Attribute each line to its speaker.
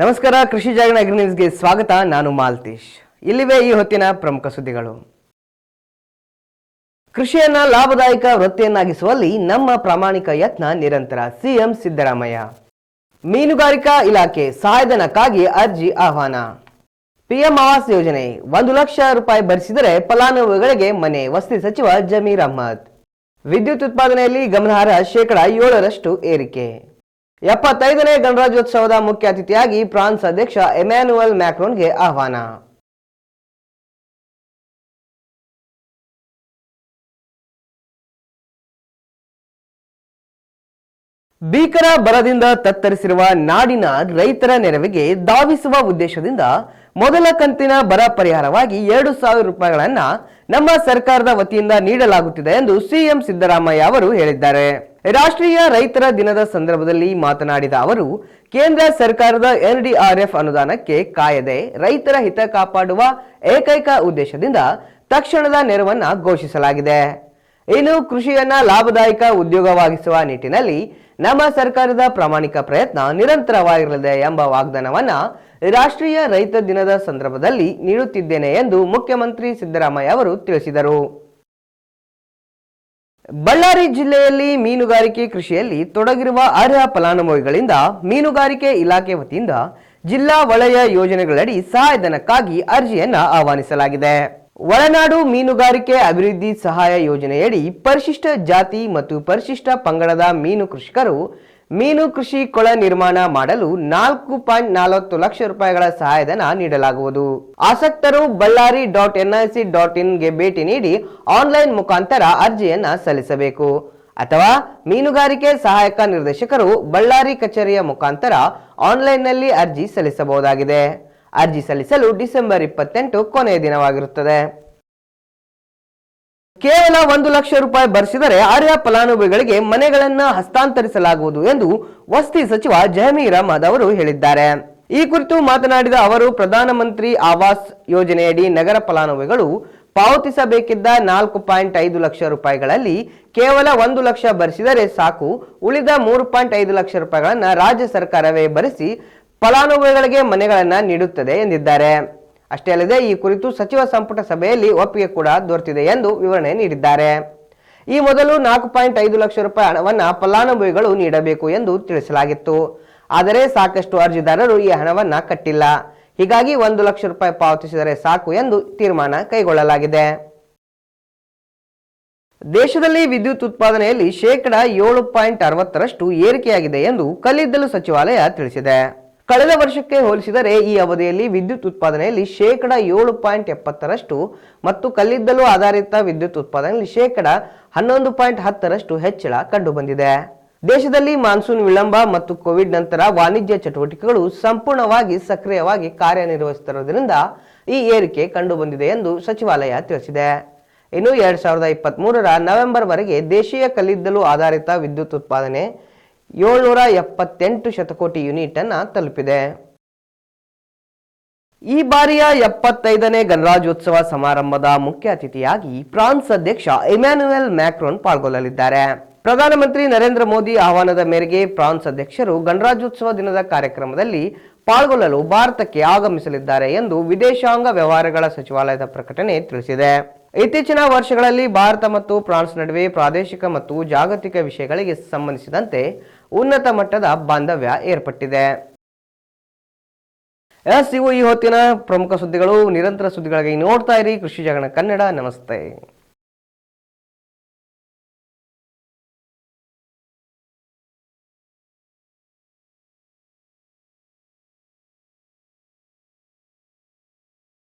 Speaker 1: ನಮಸ್ಕಾರ, ಕೃಷಿ ಜಾಗರಣ ಅಗ್ರಿ ನ್ಯೂಸ್ಗೆ ಸ್ವಾಗತ. ನಾನು ಮಾಲ್ತೇಶ್. ಇಲ್ಲಿವೆ ಈ ಹೊತ್ತಿನ ಪ್ರಮುಖ ಸುದ್ದಿಗಳು. ಕೃಷಿಯನ್ನ ಲಾಭದಾಯಕ ವೃತ್ತಿಯನ್ನಾಗಿಸುವಲ್ಲಿ ನಮ್ಮ ಪ್ರಾಮಾಣಿಕ ಯತ್ನ ನಿರಂತರ. ಸಿಎಂ ಸಿದ್ದರಾಮಯ್ಯ. ಮೀನುಗಾರಿಕಾ ಇಲಾಖೆ ಸಹಾಯಧನಕ್ಕಾಗಿ ಅರ್ಜಿ ಆಹ್ವಾನ. ಪಿಎಂ ಆವಾಸ್ ಯೋಜನೆ. ಒಂದು ಲಕ್ಷ ರೂಪಾಯಿ ಭರಿಸಿದರೆ ಫಲಾನುಭವಿಗಳಿಗೆ ಮನೆ ವಸತಿ ಸಚಿವ ಜಮೀರ್ ಅಹ್ಮದ್. ವಿದ್ಯುತ್ ಉತ್ಪಾದನೆಯಲ್ಲಿ ಗಮನಾರ್ಹ ಶೇಕಡ ಏಳರಷ್ಟು ಏರಿಕೆ. ಎಪ್ಪತ್ತೈದನೇ ಗಣರಾಜ್ಯೋತ್ಸವದ ಮುಖ್ಯ ಅತಿಥಿಯಾಗಿ ಫ್ರಾನ್ಸ್ ಅಧ್ಯಕ್ಷ ಎಮ್ಯಾನ್ಯುಯಲ್ ಮ್ಯಾಕ್ರೋನ್ಗೆ ಆಹ್ವಾನ. ಭೀಕರ ಬರದಿಂದ ತತ್ತರಿಸಿರುವ ನಾಡಿನ ರೈತರ ನೆರವಿಗೆ ಧಾವಿಸುವ ಉದ್ದೇಶದಿಂದ ಮೊದಲ ಕಂತಿನ ಬರ ಪರಿಹಾರವಾಗಿ ಎರಡು ಸಾವಿರ ರೂಪಾಯಿಗಳನ್ನ ನಮ್ಮ ಸರ್ಕಾರದ ವತಿಯಿಂದ ನೀಡಲಾಗುತ್ತಿದೆ ಎಂದು ಸಿಎಂ ಸಿದ್ದರಾಮಯ್ಯ ಅವರು ಹೇಳಿದ್ದಾರೆ. ರಾಷ್ಟ್ರೀಯ ರೈತರ ದಿನದ ಸಂದರ್ಭದಲ್ಲಿ ಮಾತನಾಡಿದ ಅವರು, ಕೇಂದ್ರ ಸರ್ಕಾರದ ಎನ್ಡಿಆರ್ಎಫ್ ಅನುದಾನಕ್ಕೆ ಕಾಯದೆ ರೈತರ ಹಿತ ಕಾಪಾಡುವ ಏಕೈಕ ಉದ್ದೇಶದಿಂದ ತಕ್ಷಣದ ನೆರವನ್ನ ಘೋಷಿಸಲಾಗಿದೆ. ಇನ್ನು ಕೃಷಿಯನ್ನ ಲಾಭದಾಯಕ ಉದ್ಯೋಗವಾಗಿಸುವ ನಿಟ್ಟಿನಲ್ಲಿ ನಮ್ಮ ಸರ್ಕಾರದ ಪ್ರಾಮಾಣಿಕ ಪ್ರಯತ್ನ ನಿರಂತರವಾಗಿರಲಿದೆ ಎಂಬ ವಾಗ್ದಾನವನ್ನ ರಾಷ್ಟ್ರೀಯ ರೈತ ದಿನದ ಸಂದರ್ಭದಲ್ಲಿ ನೀಡುತ್ತಿದ್ದೇನೆ ಎಂದು ಮುಖ್ಯಮಂತ್ರಿ ಸಿದ್ದರಾಮಯ್ಯ ಅವರು ತಿಳಿಸಿದರು. ಬಳ್ಳಾರಿ ಜಿಲ್ಲೆಯಲ್ಲಿ ಮೀನುಗಾರಿಕೆ ಕೃಷಿಯಲ್ಲಿ ತೊಡಗಿರುವ ಅರ್ಹ ಫಲಾನುಭವಿಗಳಿಂದ ಮೀನುಗಾರಿಕೆ ಇಲಾಖೆ ವತಿಯಿಂದ ಜಿಲ್ಲಾ ವಲಯ ಯೋಜನೆಗಳಡಿ ಸಹಾಯಧನಕ್ಕಾಗಿ ಅರ್ಜಿಯನ್ನು ಆಹ್ವಾನಿಸಲಾಗಿದೆ. ಒಳನಾಡು ಮೀನುಗಾರಿಕೆ ಅಭಿವೃದ್ಧಿ ಸಹಾಯ ಯೋಜನೆಯಡಿ ಪರಿಶಿಷ್ಟ ಜಾತಿ ಮತ್ತು ಪರಿಶಿಷ್ಟ ಪಂಗಡದ ಮೀನು ಕೃಷಿಕರು ಮೀನು ಕೃಷಿ ಕೊಳ ನಿರ್ಮಾಣ ಮಾಡಲು ನಾಲ್ಕು ಪಾಯಿಂಟ್ ನಾಲ್ವತ್ತು ಲಕ್ಷ ರೂಪಾಯಿಗಳ ಸಹಾಯಧನ ನೀಡಲಾಗುವುದು. ಆಸಕ್ತರು ಬಳ್ಳಾರಿ ಡಾಟ್ ಎನ್ಐಸಿ ಡಾಟ್ ಇನ್ಗೆ ಭೇಟಿ ನೀಡಿ ಆನ್ಲೈನ್ ಮುಖಾಂತರ ಅರ್ಜಿಯನ್ನ ಸಲ್ಲಿಸಬೇಕು. ಅಥವಾ ಮೀನುಗಾರಿಕೆ ಸಹಾಯಕ ನಿರ್ದೇಶಕರು ಬಳ್ಳಾರಿ ಕಚೇರಿಯ ಮುಖಾಂತರ ಆನ್ಲೈನ್ನಲ್ಲಿ ಅರ್ಜಿ ಸಲ್ಲಿಸಬಹುದಾಗಿದೆ. ಅರ್ಜಿ ಸಲ್ಲಿಸಲು ಡಿಸೆಂಬರ್ ಇಪ್ಪತ್ತೆಂಟು ಕೊನೆಯ ದಿನವಾಗಿರುತ್ತದೆ. ಕೇವಲ ಒಂದು ಲಕ್ಷ ರೂಪಾಯಿ ಭರಿಸಿದರೆ ಅರ್ಹ ಫಲಾನುಭವಿಗಳಿಗೆ ಮನೆಗಳನ್ನು ಹಸ್ತಾಂತರಿಸಲಾಗುವುದು ಎಂದು ವಸತಿ ಸಚಿವ ಜಹಮೀರ್ ಅಹಮದ್ ಅವರು ಹೇಳಿದ್ದಾರೆ. ಈ ಕುರಿತು ಮಾತನಾಡಿದ ಅವರು, ಪ್ರಧಾನಮಂತ್ರಿ ಆವಾಸ್ ಯೋಜನೆಯಡಿ ನಗರ ಫಲಾನುಭವಿಗಳು ಪಾವತಿಸಬೇಕಿದ್ದ ನಾಲ್ಕು ಪಾಯಿಂಟ್ ಐದು ಲಕ್ಷ ರೂಪಾಯಿಗಳಲ್ಲಿ ಕೇವಲ ಒಂದು ಲಕ್ಷ ಭರಿಸಿದರೆ ಸಾಕು, ಉಳಿದ ಮೂರು ಪಾಯಿಂಟ್ ಐದು ಲಕ್ಷ ರೂಪಾಯಿಗಳನ್ನು ರಾಜ್ಯ ಸರ್ಕಾರವೇ ಭರಿಸಿ ಫಲಾನುಭವಿಗಳಿಗೆ ಮನೆಗಳನ್ನು ನೀಡುತ್ತದೆ ಎಂದಿದ್ದಾರೆ. ಅಷ್ಟೇ ಅಲ್ಲದೆ ಈ ಕುರಿತು ಸಚಿವ ಸಂಪುಟ ಸಭೆಯಲ್ಲಿ ಒಪ್ಪಿಗೆ ಕೂಡ ದೊರೆತಿದೆ ಎಂದು ವಿವರಣೆ ನೀಡಿದ್ದಾರೆ. ಈ ಮೊದಲು ನಾಲ್ಕು ಪಾಯಿಂಟ್ ಐದು ಲಕ್ಷ ರೂಪಾಯಿ ಹಣವನ್ನು ಫಲಾನುಭವಿಗಳು ನೀಡಬೇಕು ಎಂದು ತಿಳಿಸಲಾಗಿತ್ತು. ಆದರೆ ಸಾಕಷ್ಟು ಅರ್ಜಿದಾರರು ಈ ಹಣವನ್ನು ಕಟ್ಟಿಲ್ಲ. ಹೀಗಾಗಿ ಒಂದು ಲಕ್ಷ ರೂಪಾಯಿ ಪಾವತಿಸಿದರೆ ಸಾಕು ಎಂದು ತೀರ್ಮಾನ ಕೈಗೊಳ್ಳಲಾಗಿದೆ. ದೇಶದಲ್ಲಿ ವಿದ್ಯುತ್ ಉತ್ಪಾದನೆಯಲ್ಲಿ ಶೇಕಡ ಏಳು ಪಾಯಿಂಟ್ ಅರವತ್ತರಷ್ಟು ಏರಿಕೆಯಾಗಿದೆ ಎಂದು ಕಲ್ಲಿದ್ದಲು ಸಚಿವಾಲಯ ತಿಳಿಸಿದೆ. ಕಳೆದ ವರ್ಷಕ್ಕೆ ಹೋಲಿಸಿದರೆ ಈ ಅವಧಿಯಲ್ಲಿ ವಿದ್ಯುತ್ ಉತ್ಪಾದನೆಯಲ್ಲಿ ಶೇಕಡ ಏಳು ಪಾಯಿಂಟ್ ಎಪ್ಪತ್ತರಷ್ಟು ಮತ್ತು ಕಲ್ಲಿದ್ದಲು ಆಧಾರಿತ ವಿದ್ಯುತ್ ಉತ್ಪಾದನೆಯಲ್ಲಿ ಶೇಕಡ ಹನ್ನೊಂದು ಪಾಯಿಂಟ್ ಹತ್ತರಷ್ಟು ಹೆಚ್ಚಳ ಕಂಡುಬಂದಿದೆ. ದೇಶದಲ್ಲಿ ಮಾನ್ಸೂನ್ ವಿಳಂಬ ಮತ್ತು ಕೋವಿಡ್ ನಂತರ ವಾಣಿಜ್ಯ ಚಟುವಟಿಕೆಗಳು ಸಂಪೂರ್ಣವಾಗಿ ಸಕ್ರಿಯವಾಗಿ ಕಾರ್ಯನಿರ್ವಹಿಸುತ್ತಿರುವುದರಿಂದ ಈ ಏರಿಕೆ ಕಂಡುಬಂದಿದೆ ಎಂದು ಸಚಿವಾಲಯ ತಿಳಿಸಿದೆ. ಇನ್ನು ಎರಡ್ ಸಾವಿರದ ಇಪ್ಪತ್ತ್ ಮೂರರ ನವೆಂಬರ್ ವರೆಗೆ ದೇಶೀಯ ಕಲ್ಲಿದ್ದಲು ಆಧಾರಿತ ವಿದ್ಯುತ್ ಉತ್ಪಾದನೆ ಏಳ್ನೂರ ಎಪ್ಪತ್ತೆಂಟು ಶತಕೋಟಿ ಯೂನಿಟ್ ಅನ್ನ ತಲುಪಿದೆ. ಈ ಬಾರಿಯ ಎಪ್ಪತ್ತೈದನೇ ಗಣರಾಜ್ಯೋತ್ಸವ ಸಮಾರಂಭದ ಮುಖ್ಯ ಅತಿಥಿಯಾಗಿ ಫ್ರಾನ್ಸ್ ಅಧ್ಯಕ್ಷ ಇಮ್ಯಾನ್ಯುಯಲ್ ಮ್ಯಾಕ್ರೋನ್ ಪಾಲ್ಗೊಳ್ಳಲಿದ್ದಾರೆ. ಪ್ರಧಾನಮಂತ್ರಿ ನರೇಂದ್ರ ಮೋದಿ ಆಹ್ವಾನದ ಮೇರೆಗೆ ಫ್ರಾನ್ಸ್ ಅಧ್ಯಕ್ಷರು ಗಣರಾಜ್ಯೋತ್ಸವ ದಿನದ ಕಾರ್ಯಕ್ರಮದಲ್ಲಿ ಪಾಲ್ಗೊಳ್ಳಲು ಭಾರತಕ್ಕೆ ಆಗಮಿಸಲಿದ್ದಾರೆ ಎಂದು ವಿದೇಶಾಂಗ ವ್ಯವಹಾರಗಳ ಸಚಿವಾಲಯದ ಪ್ರಕಟಣೆ ತಿಳಿಸಿದೆ. ಇತ್ತೀಚಿನ ವರ್ಷಗಳಲ್ಲಿ ಭಾರತ ಮತ್ತು ಫ್ರಾನ್ಸ್ ನಡುವೆ ಪ್ರಾದೇಶಿಕ ಮತ್ತು ಜಾಗತಿಕ ವಿಷಯಗಳಿಗೆ ಸಂಬಂಧಿಸಿದಂತೆ ಉನ್ನತ ಮಟ್ಟದ ಬಾಂಧವ್ಯ ಏರ್ಪಟ್ಟಿದೆ. ಎಸ್ ಇವು ಈ ಹೊತ್ತಿನ ಪ್ರಮುಖ ಸುದ್ದಿಗಳು, ನಿರಂತರ ಸುದ್ದಿಗಳಿಗೆ ನೋಡ್ತಾ ಇರಿ. ಕೃಷಿ ಜಗಣ ಕನ್ನಡ, ನಮಸ್ತೆ.